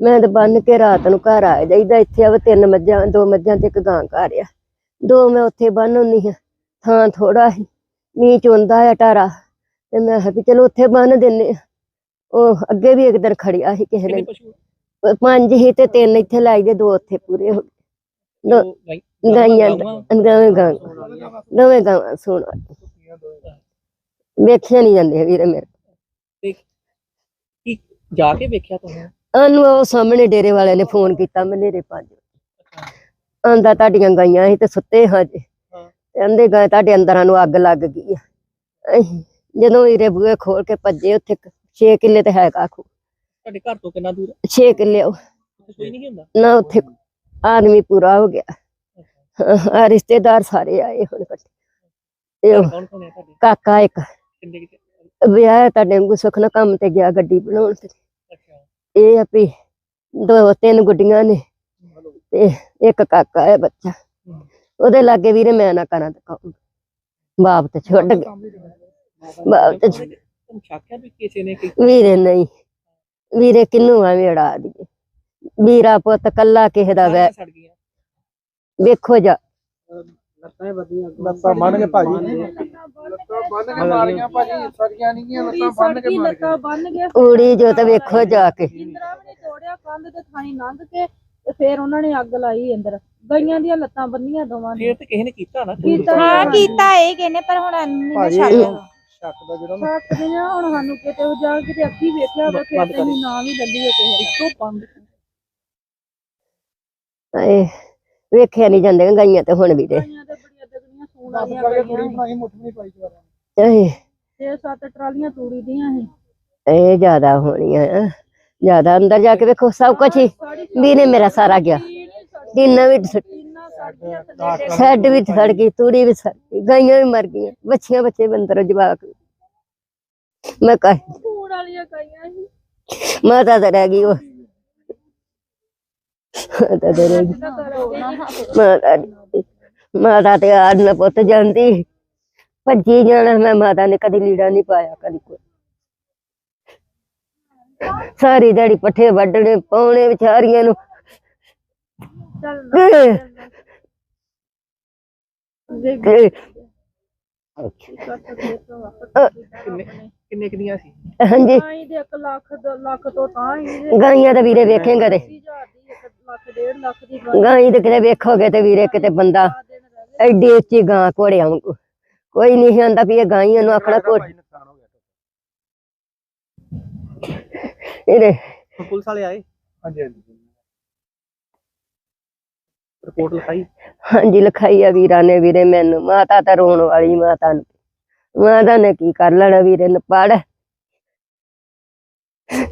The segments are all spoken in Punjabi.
ਮੈਂ ਤਾਂ ਬੰਨ ਕੇ ਰਾਤ ਨੂੰ ਘਰ ਆ ਜਾਈਦਾ ਇੱਥੇ ਆਵੇ ਤਿੰਨ ਮੱਝਾਂ ਦੋ ਮੱਝਾਂ ਤੇ ਇੱਕ ਗਾਂ ਘਰ ਆ। ਦੋ ਮੈਂ ਉੱਥੇ ਬੰਨ ਹੁੰਨੀ ਆ ਥਾਂ ਥੋੜਾ ਸੀ ਮੀਂਹ ਚੁੰਦਾ ਆ ਟਾਰਾ ਤੇ ਮੈਂ ਕਿਹਾ ਵੀ ਚਲੋ ਉੱਥੇ ਬੰਨ ਦਿੰਨੇ ਆ। ਉਹ ਅੱਗੇ ਵੀ ਇੱਕ ਦਿਨ ਖੜਿਆ ਸੀ ਕਿਸੇ ਨੇ ਪੰਜ ਹੀ ਤੇ ਤਿੰਨ ਇੱਥੇ ਲਾਈ ਦੇ ਦੋ ਉੱਥੇ ਪੂਰੇ ਹੋ ਗਏ। ਗਾਈਆਂ ਦੋਵੇਂ ਗਾਂ ਦੋਵੇਂ ਗਾਂ ਸੁਣ ਵੇਖਿਆ ਨਹੀਂ ਜਾਂਦੇ ਵੀਰੇ ਮੇਰੇ। ਤੇ ਕੀ ਜਾ ਕੇ ਵੇਖਿਆ ਤੁਸੀਂ? ਉਹਨੂੰ ਉਹ ਸਾਹਮਣੇ ਡੇਰੇ ਵਾਲਿਆਂ ਨੇ ਫੋਨ ਕੀਤਾ ਮਨੇਰੇ ਪੰਜ ਆਂਦਾ ਤੁਹਾਡੀਆਂ ਗਾਈਆਂ ਸੀ ਤੇ ਸੁੱਤੇ ਹਾਂ ਜੇ। ਹਾਂ। ਕਹਿੰਦੇ ਗਏ ਤੁਹਾਡੇ ਅੰਦਰਾਂ ਨੂੰ ਅੱਗ ਲੱਗ ਗਈ ਆ। ਜਦੋਂ ਵੀਰੇ ਬੂਹੇ ਖੋਲ ਕੇ ਭੱਜੇ ਉੱਥੇ 6 ਕਿੱਲੇ ਤੇ ਹੈਗਾ ਖੂ ਤੁਹਾਡੇ ਘਰ ਤੋਂ ਕਿੰਨਾ ਦੂਰ 6 ਕਿੱਲੇ ਉਹ। ਉੱਥੇ ਕੋਈ ਨਹੀਂ ਹੁੰਦਾ? ਨਾ ਉੱਥੇ ਆਦਮੀ ਪੂਰਾ ਹੋ ਗਿਆ। ਆ ਰਿਸ਼ਤੇਦਾਰ ਸਾਰੇ ਆਏ ਹੁਣ ਇਕੱਠੇ। ਹੈ ਤੁਹਾਡੇ? ਕਾਕਾ ਇੱਕ। ਵਿਆਹ ਤੁਹਾਡੇ ਨੂੰ ਸੁੱਖ ਨਾਲ ਕੰਮ ਤੇ ਗਿਆ ਗੱਡੀ ਬਣਾਉਣ ਤੇ। ਇਹ ਆ ਵੀ ਦੋ ਤਿੰਨ ਗੁੱਡੀਆਂ ਨੇ ਤੇ ਇੱਕ ਕਾਕਾ ਹੈ ਬੱਚਾ। ਉਹਦੇ ਲਾਗੇ ਵੀਰੇ ਮੈਂ ਨਾ ਕਰਾਂ ਤੇ ਬਾਪ ਤੇ ਛੁੱਟ ਗਿਆ। ਬਾਪ ਤੇ ਵੀ ਕਿਸੇ ਨੇ ਵੀਰੇ ਨਹੀਂ। ਵੀਰੇ ਕਿੰਨੂੰ ਐਵੇਂ ਉਡਾ ਦੀਏ ਵੀਰਾ ਪੁੱਤ ਕੱਲਾ ਕਿਸੇ ਦਾ ਵੈ ਵੇਖੋ ਜਾ। ਲੱਤਾਂ ਵਧੀਆਂ ਲੱਤਾਂ ਬੰਨ ਕੇ ਭਾਜੀ। ਬੰਨ ਕੇ। ਮਾਰੀਆਂ ਭਾਜੀ ਸੜੀਆਂ ਨਹੀਂ ਗੀਆਂ ਲੱਤਾਂ ਬੰਨ ਕੇ ਮਾਰ ਲੱਤਾਂ ਬੰਨ ਕੇ ਊੜੀ ਜੋ ਤੇ ਵੇਖੋ ਜਾ ਕੇ। ਇੰਦਰਾ ਵੀ ਨੀ ਤੋੜਿਆ ਕੰਧ ਤੇ ਥਾਣੀ ਲੰਘ ਕੇ ਤੇ ਫੇਰ ਉਹਨਾਂ ਨੇ ਅੱਗ ਲਾਈ ਅੰਦਰ। ਗਈਆਂ ਦੀਆਂ ਲੱਤਾਂ ਬੰਨੀਆਂ ਦੋਵਾਂ ਨੇ। ਫੇਰ ਤੇ ਕਿਸੇ ਨੇ ਕੀਤਾ ਨਾ ਕੀਤਾ ਹਾਂ ਕੀਤਾ ਇਹ ਕਿਨੇ ਪਰ ਹੁਣ ਨਹੀਂ ਭਾਜੀ ਛੱਡ ਸ਼ੱਕ ਦਾ ਜਿਹੜਾ ਨਾ ਹੁਣ ਸਾਨੂੰ ਕਿਤੇ ਉਹ ਜਾ ਕਿਤੇ ਅੱਖੀ ਵੇਖਿਆ ਹੋਵੇ ਫਿਰ ਬੰਦ ਤੇ ਅਸੀਂ ਨਾਂ ਵੀ ਲੱਲੀ ਹੈ ਕਿਸੇ ਦਾ। ਇੱਕੋ ਵੇਖਿਆ ਨਹੀਂ ਜਾਂਦੇ ਗਾਈਆਂ ਤੇ ਹੁਣ ਤੇ। ਬੜੀਆਂ ਦਗਨੀਆਂ ਸੂਣ ਦਸ ਵਾਲੀਆਂ ਕਰਕੇ ਗਈਆਂ ਕੁੜੀ ਬਣਾਈ ਮੁੱਠ ਵੀ ਨਹੀਂ ਪਾਈ ਜਵਾਰਾਂ ਇਹ ਛੇ ਸੱਤ ਟਰਾਲੀਆਂ ਤੂੜੀ ਦੀਆਂ ਸੀ। ਇਹ ਜ਼ਿਆਦਾ ਹੋਣੀਆਂ ਆ ਜ਼ਿਆਦਾ ਅੰਦਰ ਜਾ ਕੇ ਵੇਖੋ ਸਭ ਕੁਝ ਹੀ। ਵੀਰੇ ਮੇਰਾ ਸਾਰਾ ਗਿਆ। ਦਿਨ ਵੀ ਸੜ- ਇੰਨਾ ਸੜਦੀਆਂ ਥੱਲੇ ਸ਼ੈੱਡ ਵੀ ਸੜ ਗਈ ਤੂੜੀ ਵੀ ਸੜ ਗਈ ਗਾਈਆਂ ਵੀ ਮਰ ਗਈਆਂ। ਬੱਚੀਆਂ ਬੱਚੇ ਵੀ ਅੰਦਰ ਜਵਾਕ। ਵੀ। ਮੈਂ ਕਹ ਸੂਣ ਵਾਲੀਆਂ ਗਈਆਂ ਸੀ। ਮਾਤਾ ਤਾਂ ਰਹਿ ਗਈ ਉਹ। ਮਾਤਾ ਤਾਂ ਰਹਿ ਗਈ। ਮਾਤਾ ਦੀ- ਮਾਤਾ ਤੇ ਆੜ ਨਾ ਪੁੱਤ ਜਾਂਦੀ ਭੱਜੀ ਜਾਣਾ ਮੈਂ ਮਾਤਾ ਨੇ ਕਦੀ ਲੀੜਾ ਨਹੀਂ ਪਾਇਆ ਕਦੀ ਕੋਈ ਸਾਰੀ ਦਿਹਾੜੀ ਪੱਠੇ ਵੱਢਣੇ ਪਾਉਣੇ ਵਿਚਾਰੀਆਂ ਨੂੰ। ਚੱਲ ਤੇ- ਕਿੰਨੇ ਕਿੰਨੇ ਕਿੰਨੀਆਂ ਸੀ? ਹਾਂਜੀ। ਆਈ ਦੇ 1 ਲੱਖ ਦੋ ਲੱਖ ਤੋਂ ਤਾਂ ਹੀ ਗਾਈਆਂ ਤਾਂ ਵੀਰੇ ਵੇਖੇਂਗਾ ਤੇ। 20000 ਦੀ 1 ਲੱਖ ਡੇਢ ਲੱਖ ਦੀ ਗਾਂ ਗਾਈ ਤੇ ਕਿਤੇ ਵੇਖੋਗੇ ਤੇ ਵੀਰੇ ਕਿਤੇ ਬੰਦਾ ਐਡੀ ਉੱਚੀ ਗਾਂ ਘੋੜਿਆਂ ਵਾਂਗੂ। ਕੋਈ ਨਹੀਂ ਆਂਦਾ ਵੀ ਇਹ ਗਾਈਆਂ ਨੂੰ ਆਖਣਾ ਘੋੜ। ਨੁਕਸਾਨ ਹੋ ਗਿਆ ਇਹਦੇ ਹੁਣ ਪੁਲਿਸ ਵਾਲੇ ਆਏ? ਹਾਂਜੀ ਹਾਂਜੀ। ਰਿਪੋਰਟ ਲਿਖਾਈ? ਹਾਂਜੀ ਲਿਖਾਈ ਆ ਵੀਰਾਂ ਨੇ ਵੀਰੇ ਮੈਨੂੰ। ਮਾਤਾ ਤਾਂ ਰੋਣ ਵਾਲੀ ਮਾਤਾ ਨੂੰ। ਮਾਤਾ ਨੇ ਕੀ ਕਰ ਲੈਣਾ ਵੀਰੇ ਨੇ ਪੜ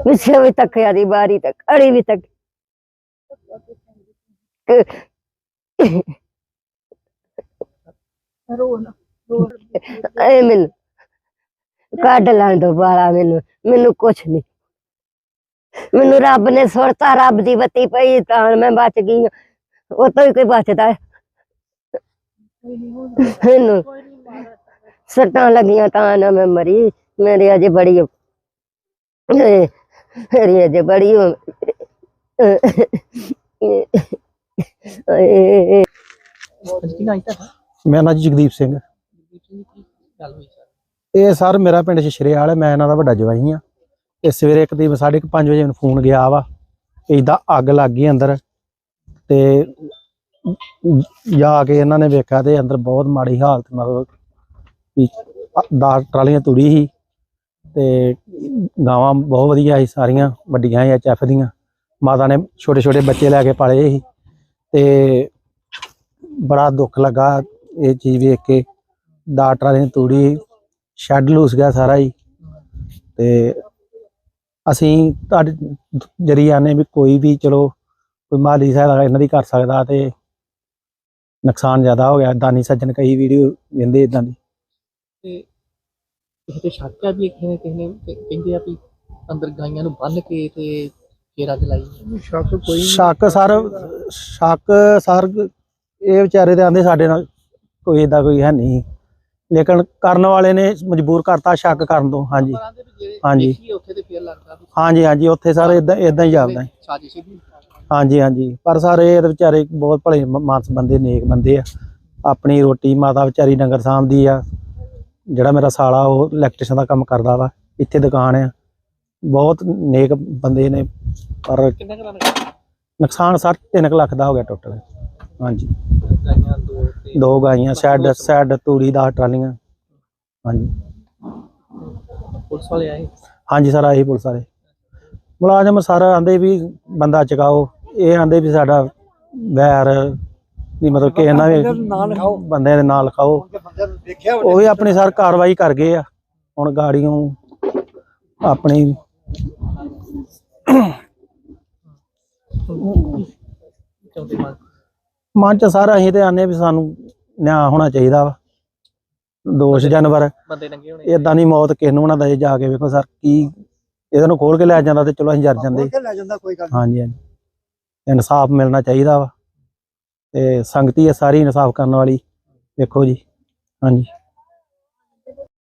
ਪਿੱਛੇ ਵੀ ਤੱਕਿਆ ਦੀ ਬਾਰੀ ਤੱਕ ਅੜੀ ਵੀ ਤੱਕ। ਰੋਣ ਐ ਮੈਨੂੰ ਕੱਢ ਲੈਣ ਦੋ ਬਾਲਾ ਮੈਨੂੰ ਮੈਨੂੰ ਕੁਛ ਨਹੀਂ ਮੈਨੂੰ ਰੱਬ ਨੇ ਸੁਰਤਾ ਰੱਬ ਦੀ ਬੱਤੀ ਪਈ ਤਾਂ ਮੈਂ ਬਚ ਗਈ ਹਾਂ। ਉਹ ਤੋਂ ਹੀ ਕੋਈ ਬਚਦਾ ਹੈ। ਮੈਨੂੰ ਕੋਈ ਨਹੀਂ ਮਾਰਾ ਸੱਟਾਂ ਲੱਗੀਆਂ ਤਾਂ ਨਾ ਮੈਂ ਮਰੀ। ਮੇਰੀ ਅਜੇ ਬੜੀ ਓ- ਇਹ ਮੇਰੀ ਅਜੇ ਬੜੀ ਓ- ਇਹ ਅੱਜ ਕੀ ਨਾਈ ਤਾਂ? ਮੇਰਾ ਨਾਂ ਜੀ ਜਗਦੀਪ ਸਿੰਘ। ਕੀ ਗੱਲ ਹੋਈ ਸਰ ਇਹ ਸਰ ਮੇਰਾ ਪਿੰਡ ਸ਼ਸ਼ਰੇਵਾਲ ਹੈ ਮੈਂ ਇਹਨਾਂ ਦਾ ਵੱਡਾ ਜਵਾਈ ਆ ਇਹ ਸਵੇਰੇ ਇੱਕ ਦੀ ਸਾਢੇ ਕੁ ਪੰਜ ਵਜੇ ਮੈਨੂੰ ਫੋਨ ਗਿਆ ਵਾ ਇਦਾਂ ਅੱਗ ਲੱਗ ਗਈ ਅੰਦਰ। ਤੇ ਜਾ ਕੇ ਇਹਨਾਂ ਨੇ ਵੇਖਿਆ ਤੇ ਅੰਦਰ ਬਹੁਤ ਮਾੜੀ ਹਾਲਤ, ਮਤਲਬ ਵੀ 10 ਟਰਾਲੀਆਂ ਤੁੜੀ ਸੀ ਤੇ ਗਾਵਾਂ ਬਹੁਤ ਵਧੀਆ ਸੀ ਸਾਰੀਆਂ, ਵੱਡੀਆਂ ਸੀ ਐਚਐਫ ਦੀਆਂ। ਮਾਤਾ ਨੇ ਛੋਟੇ ਛੋਟੇ ਬੱਚੇ ਲੈ ਕੇ ਪਾਲੇ ਸੀ ਤੇ ਬੜਾ ਦੁੱਖ ਲੱਗਾ। ਇਹ ਚੀਜ਼ ਵੇਖ ਕੇ ਦਸ ਟਰਾਲੀਆਂ ਤੂੜੀ ਸ਼ੈੱਡ ਲੂਸ ਗਿਆ ਸਾਰਾ ਹੀ। ਤੇ ਅਸੀਂ ਤੁਹਾਡੇ ਜਰੀਏ ਨੇ ਵੀ ਕੋਈ ਵੀ ਚਲੋ ਕੋਈ ਮਾਲੀ ਸਹਾਇਤਾ ਇਹਨਾਂ ਦੀ ਕਰ ਸਕਦਾ ਤੇ ਨੁਕਸਾਨ ਜ਼ਿਆਦਾ ਹੋ ਗਿਆ। ਦਾਨੀ ਸੱਜਣ ਕਈ ਵੀਡੀਓ ਵੇਂਦੇ ਇਦਾਂ ਦੀ। ਤੇ ਕਿਸੇ ਤੇ ਸ਼ੱਕ ਵੀ ਕਿਸੇ ਨੇ ਕਿਸੇ ਨੇ ਕਹਿੰਦੇ ਆ ਵੀ ਅੰਦਰ ਗਾਈਆਂ ਨੂੰ ਬੰਨ ਕੇ ਤੇ ਫੇਰ ਅੱਗ ਲਾਈ। ਸ਼ੱਕ ਕੋਈ ਸ਼ੱਕ ਸਰ ਸ਼ੱਕ ਸਰ ਇਹ ਵਿਚਾਰੇ ਤੇ ਆਂਦੇ ਸਾਡੇ ਨਾਲ ਕੋਈ ਏਦਾਂ ਕੋਈ ਹੈ ਨਹੀਂ। ਲੇਕਿਨ ਕਰਨ ਵਾਲੇ ਨੇ ਮਜਬੂਰ ਕਰਤਾ ਸ਼ੱਕ ਕਰਨ ਤੋਂ ਹਾਂਜੀ। ਹਾਂਜੀ। ਦੇਖੀਏ ਉੱਥੇ ਤੇ ਫੇਰ ਲੱਗਦਾ ਵੀ ਹਾਂਜੀ ਹਾਂਜੀ ਉੱਥੇ ਸਾਰੇ ਇਦਾਂ ਇਦਾਂ ਹੀ ਸੀ ਹਾਂਜੀ ਹਾਂਜੀ। ਪਰ ਸਾਰੇ ਇਹ ਵਿਚਾਰੇ ਬਹੁਤ ਭਲੇ ਮਾਨਸ ਬੰਦੇ ਨੇਕ ਬੰਦੇ ਆ। ਆਪਣੀ ਰੋਟੀ ਮਾਤਾ ਵਿਚਾਰੀ ਡੰਗਰ ਸਾਂਭਦੀ ਆ। ਜਿਹੜਾ ਮੇਰਾ ਸਾਲਾ ਉਹ ਇਲੈਕਟ੍ਰੀਸ਼ਨ ਦਾ ਕੰਮ ਕਰਦਾ ਵਾ ਇੱਥੇ ਦੁਕਾਨ ਆ। ਬਹੁਤ ਨੇਕ ਬੰਦੇ ਨੇ ਪਰ ਕਿੰਨਾ ਨੁਕਸਾਨ ਸਰ 3 ਲੱਖ ਦਾ ਹੋ ਗਿਆ ਟੋਟਲ ਹਾਂਜੀ। ਦੋ ਗਾਈਆਂ ਸ਼ੈੱਡ ਸ਼ੈੱਡ ਤੂੜੀ ਦਾ ਟਰਾਲੀਆਂ। ਹਾਂਜੀ। ਪੁਲਿਸ ਵਾਲੇ ਆਏ? ਹਾਂਜੀ ਸਰ ਆਹੀ ਪੁਲਿਸ ਵਾਲੇ। ਮੁਲਾਜ਼ਮ ਸਰ ਆਂਦੇ ਵੀ ਬੰਦਾ ਚਕਾਓ। ਇਹ ਆਂਦੇ ਵੀ ਸਾਡਾ ਵੈਰ ਵੀ ਮਤਲਬ ਕਿ ਇਹਨਾਂ ਵੀ ਬੰਦੇ ਦੇ ਨਾਂ ਲਿਖਾਓ ਉਹ ਵੀ ਆਪਣੀ ਸਰ ਕਾਰਵਾਈ ਕਰ ਗਏ ਆ। ਹੁਣ ਗਾੜੀਆਂ ਆਪਣੀ ਚਾਹੁੰਦੇ ਮੰਗ ਮਨ ਚ ਸਰ ਅਸੀਂ ਤੇ ਆਨੇ ਵੀ ਸਾਨੂੰ ਨਿਆਂ ਹੋਣਾ ਚਾਹੀਦਾ ਵਾ। ਦੋਸ਼ ਜਾਨਵਰ। ਬੰਦੇ ਨੰਗੇ ਹੋਣੇ ਇਦਾਂ ਦੀ ਮੌਤ ਕਿਸ ਨੂੰ ਨਾ ਦਏ ਜਾ ਕੇ ਵੇਖੋ ਸਰ ਕੀ ਇਹਦੇ ਨੂੰ ਖੋਲ ਕੇ ਲੈ ਜਾਂਦਾ ਤੇ ਚਲੋ ਅਸੀਂ ਜਰ ਜਾਂਦੇ। ਲੈ ਜਾਂਦਾ ਕੋਈ ਗੱਲ ਹਾਂਜੀ ਹਾਂਜੀ। ਇਨਸਾਫ ਮਿਲਣਾ ਚਾਹੀਦਾ ਵਾ। ਤੇ ਸੰਗਤੀ ਹੈ ਸਾਰੀ ਇਨਸਾਫ ਕਰਨ ਵਾਲੀ। ਵੇਖੋ ਜੀ। ਹਾਂਜੀ।